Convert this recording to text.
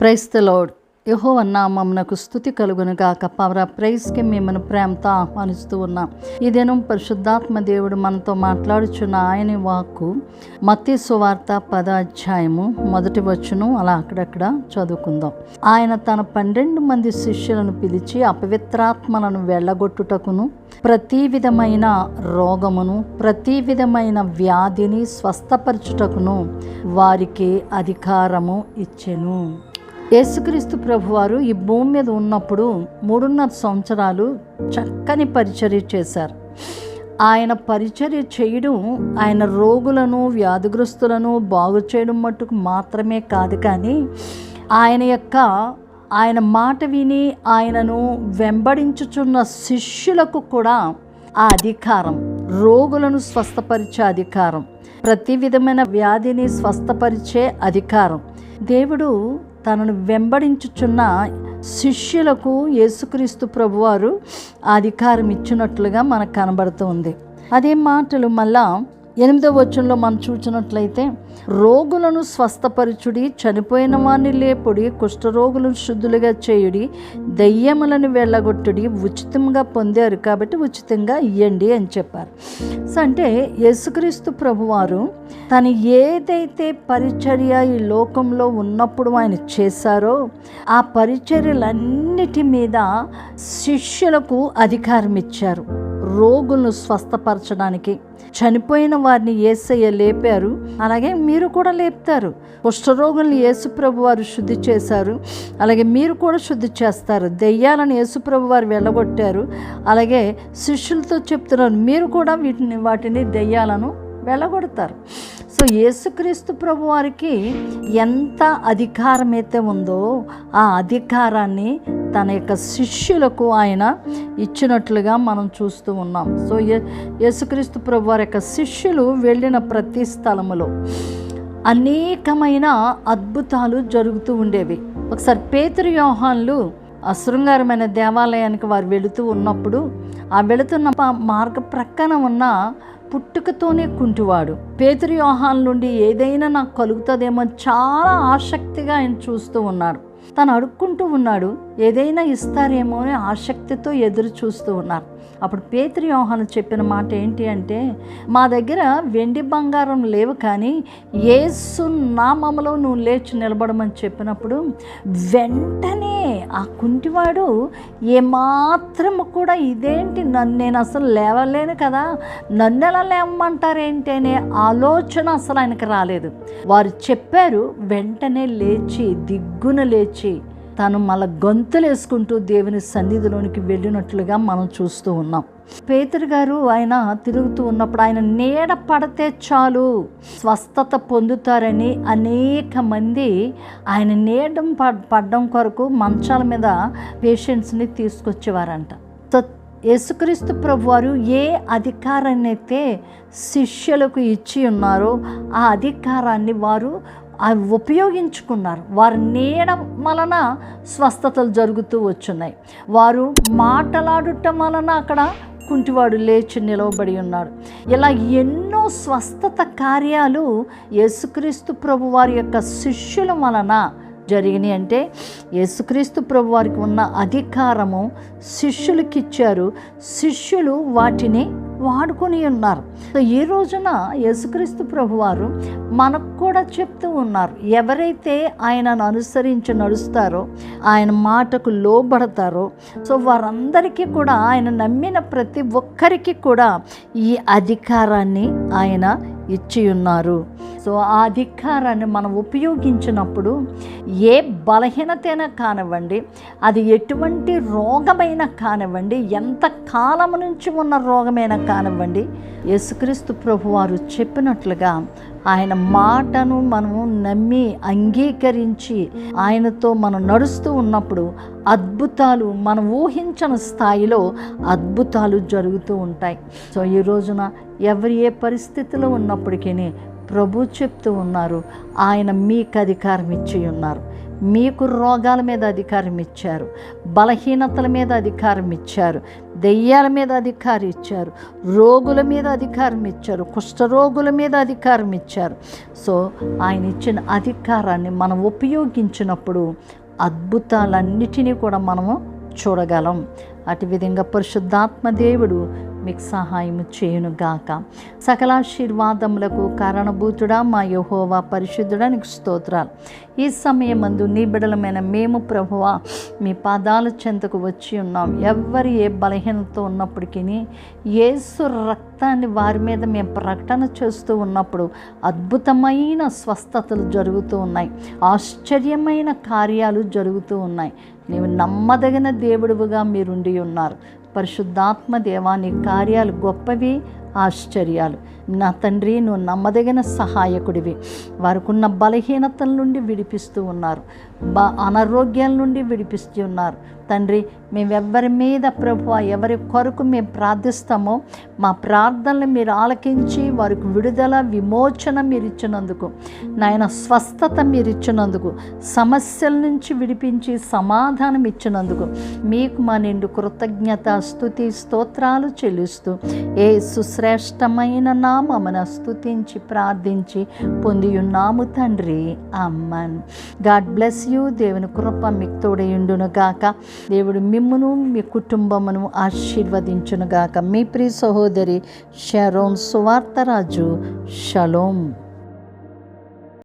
ప్రైస్తలోడ్ యహో నామమునకు స్థుతి కలుగును గాక. పవర ప్రైజ్కి మిమ్మల్ని ప్రేమతో ఆహ్వానిస్తూ ఉన్నాం. ఈ దినం పరిశుద్ధాత్మ దేవుడు మనతో మాట్లాడుచున్న ఆయన వాక్కు మత్తి సువార్త పద అధ్యాయము మొదటి వచ్చును అలా అక్కడక్కడ చదువుకుందాం. ఆయన తన పన్నెండు మంది శిష్యులను పిలిచి అపవిత్రాత్మలను వెళ్ళగొట్టుటకును ప్రతి విధమైన రోగమును ప్రతి విధమైన వ్యాధిని స్వస్థపరచుటకును వారికి అధికారము ఇచ్చెను. యేసుక్రీస్తు ప్రభువారు ఈ భూమి మీద ఉన్నప్పుడు మూడున్నర సంవత్సరాలు చక్కని పరిచర్య చేశారు. ఆయన పరిచర్య చేయడం ఆయన రోగులను వ్యాధిగ్రస్తులను బాగు చేయడం మట్టుకు మాత్రమే కాదు కానీ ఆయన యొక్క ఆయన మాట విని ఆయనను వెంబడించుచున్న శిష్యులకు కూడా ఆ అధికారం రోగులను స్వస్థపరిచే అధికారం ప్రతి విధమైన వ్యాధిని స్వస్థపరిచే అధికారం. దేవుడు తనను వెంబడించుచున్న శిష్యులకు యేసుక్రీస్తు ప్రభువారు అధికారం ఇచ్చినట్లుగా మనకు కనబడుతుంది అదే మాటలు మళ్ళా ఎనిమిదో వచనంలో మనం చూచినట్లయితే రోగులను స్వస్థపరచుడి చనిపోయిన వారిని లేపుడి కుష్ఠరోగులను శుద్ధులుగా చేయుడి దయ్యములను వెళ్ళగొట్టుడి ఉచితంగా పొందారు కాబట్టి ఉచితంగా ఇయ్యండి అని చెప్పారు. సో అంటే యేసుక్రీస్తు ప్రభువారు తను ఏదైతే పరిచర్య ఈ లోకంలో ఉన్నప్పుడు ఆయన చేశారో ఆ పరిచర్యలన్నిటి మీద శిష్యులకు అధికారం ఇచ్చారు రోగులను స్వస్థపరచడానికి. చనిపోయిన వారిని ఏసయ్య లేపారు. అలాగే మీరు కూడా లేపుతారు. కుష్ఠరోగులను యేసుప్రభు వారు శుద్ధి చేశారు. అలాగే మీరు కూడా శుద్ధి చేస్తారు. దెయ్యాలను యేసుప్రభు వారు వెళ్ళగొట్టారు. అలాగే శిష్యులతో చెప్తున్నారు. మీరు కూడా వీటిని వాటిని దెయ్యాలను వెళ్ళగొడతారు. సో యేసుక్రీస్తు ప్రభు వారికి ఎంత అధికారం అయితే ఉందో ఆ అధికారాన్ని తన యొక్క శిష్యులకు ఆయన ఇచ్చినట్లుగా మనం చూస్తూ ఉన్నాం. సో యేసుక్రీస్తు ప్రభు వారి యొక్క శిష్యులు వెళ్ళిన ప్రతి స్థలములో అనేకమైన అద్భుతాలు జరుగుతూ ఉండేవి. ఒకసారి పేతురు వ్యూహాన్లు అశృంగారమైన దేవాలయానికి వారు వెళుతూ ఉన్నప్పుడు ఆ వెళుతున్న మార్గ ప్రక్కన ఉన్న పుట్టుకతోనే కుంటివాడు. పేతురి యోహాన్ నుండి ఏదైనా నాకు కలుగుతుందేమో చాలా ఆసక్తిగా ఆయన చూస్తూ ఉన్నాడు తను అడుక్కుంటూ ఉన్నాడు ఏదైనా ఇస్తారేమో అని ఆసక్తితో ఎదురు చూస్తూ ఉన్నారు. అప్పుడు పేత్రి యోహాను చెప్పిన మాట ఏంటి అంటే మా దగ్గర వెండి బంగారం లేవు కానీ ఏసు నామములో నువ్వు లేచి నిలబడమని చెప్పినప్పుడు వెంటనే ఆ కుంటివాడు ఏమాత్రం కూడా ఇదేంటి నన్ను నేను అసలు లేవలేను కదా నన్ను ఎలా లేవమంటారేంటి అనే ఆలోచన అసలు ఆయనకు రాలేదు. వారు చెప్పారు వెంటనే లేచి దిగ్గున లేచి తను మళ్ళీ గొంతులు వేసుకుంటూ దేవుని సన్నిధిలోనికి వెళ్ళినట్లుగా మనం చూస్తూ ఉన్నాం. పేతురు గారు ఆయన తిరుగుతూ ఉన్నప్పుడు ఆయన నీడ పడితే చాలు స్వస్థత పొందుతారని అనేక మంది ఆయన నీడం పడడం కొరకు మంచాల మీద పేషెంట్స్ని తీసుకొచ్చేవారంట. యేసుక్రీస్తు ప్రభు వారు ఏ అధికారాన్ని అయితే శిష్యులకు ఇచ్చి ఉన్నారో ఆ అధికారాన్ని వారు అవి ఉపయోగించుకున్నారు. వారు నీడ వలన స్వస్థతలు జరుగుతూ వచ్చున్నాయి. వారు మాటలాడటం వలన అక్కడ కుంటివాడు లేచి నిలవబడి ఉన్నాడు. ఇలా ఎన్నో స్వస్థత కార్యాలు యేసుక్రీస్తు ప్రభు వారి యొక్క శిష్యుల వలన జరిగినాయి. అంటే యేసుక్రీస్తు ప్రభు వారికి ఉన్న అధికారము శిష్యులకిచ్చారు. శిష్యులు వాటిని వాడుకొని ఉన్నారు. సో ఈ రోజున యేసుక్రీస్తు ప్రభువారు మనకు కూడా చెప్తూ ఉన్నారు ఎవరైతే ఆయనను అనుసరించి నడుస్తారో ఆయన మాటకు లోబడతారో సో వారందరికీ కూడా ఆయన నమ్మిన ప్రతి ఒక్కరికి కూడా ఈ అధికారాన్ని ఆయన ఇచ్చి ఉన్నారు సో ఆ అధికారాన్ని మనం ఉపయోగించినప్పుడు ఏ బలహీనతైనా కానివ్వండి అది ఎటువంటి రోగమైనా కానివ్వండి ఎంత కాలం నుంచి ఉన్న రోగమైనా కానివ్వండి యేసుక్రీస్తు ప్రభు వారు చెప్పినట్లుగా ఆయన మాటను మనము నమ్మి అంగీకరించి ఆయనతో మనం నడుస్తూ ఉన్నప్పుడు అద్భుతాలు మనం ఊహించని స్థాయిలో అద్భుతాలు జరుగుతూ ఉంటాయి. సో ఈ రోజున ఎవరు ఏ పరిస్థితిలో ఉన్నప్పటికీ ప్రభు చెప్తూ ఉన్నారు ఆయన మీకు అధికారం ఇచ్చి ఉన్నారు. మీకు రోగాల మీద అధికారం ఇచ్చారు బలహీనతల మీద అధికారం ఇచ్చారు దెయ్యాల మీద అధికారం ఇచ్చారు రోగుల మీద అధికారం ఇచ్చారు కుష్ఠరోగుల మీద అధికారం ఇచ్చారు. సో ఆయన ఇచ్చిన అధికారాన్ని మనం ఉపయోగించినప్పుడు అద్భుతాలన్నిటినీ కూడా మనము చూడగలం. అటు విధంగా పరిశుద్ధాత్మ దేవుడు మీకు సహాయం చేయునుగాక. సకలాశీర్వాదములకు కారణభూతుడా మా యహోవా పరిశుద్ధుడా నీకు స్తోత్రాలు. ఈ సమయమందు నీ బిడలమైన మేము ప్రభువా మీ పాదాల చెంతకు వచ్చి ఉన్నాం. ఎవరు ఏ బలహీనతో ఉన్నప్పటికీ యేసు రక్తాన్ని వారి మీద మేము ప్రకటన చేస్తూ ఉన్నప్పుడు అద్భుతమైన స్వస్థతలు జరుగుతూ ఉన్నాయి. ఆశ్చర్యమైన కార్యాలు జరుగుతూ ఉన్నాయి. నీవు నమ్మదగిన దేవుడుగా మీరుండి ఉన్నారు. పరిశుద్ధాత్మ దేవా నీ కార్యాలు గొప్పవి. ఆశ్చర్యాలు. నా తండ్రి నువ్వు నమ్మదగిన సహాయకుడివి. వారికున్న బలహీనతల నుండి విడిపిస్తూ ఉన్నారు. బ అనారోగ్యాల నుండి విడిపిస్తూ ఉన్నారు. తండ్రి మేమెవ్వరి మీద ప్రభు ఎవరి కొరకు మేము ప్రార్థిస్తామో మా ప్రార్థనలు మీరు ఆలకించి వారికి విడుదల విమోచన మీరు ఇచ్చినందుకు నాయన స్వస్థత మీరు ఇచ్చినందుకు సమస్యల నుంచి విడిపించి సమాధానం ఇచ్చినందుకు మీకు మా నిండు కృతజ్ఞత స్థుతి స్తోత్రాలు చెల్లిస్తూ ఏ శ్రేష్టమైన నామమున స్థుతించి ప్రార్థించి పొంది ఉన్నాము తండ్రి. అమ్మన్. God bless you. దేవుని కృప మీకు తోడయుండును గాక దేవుడు మిమ్మును మీ కుటుంబమును ఆశీర్వదించును గాక మీ ప్రియ సహోదరి షరోన్ సువార్తరాజు. షలోం.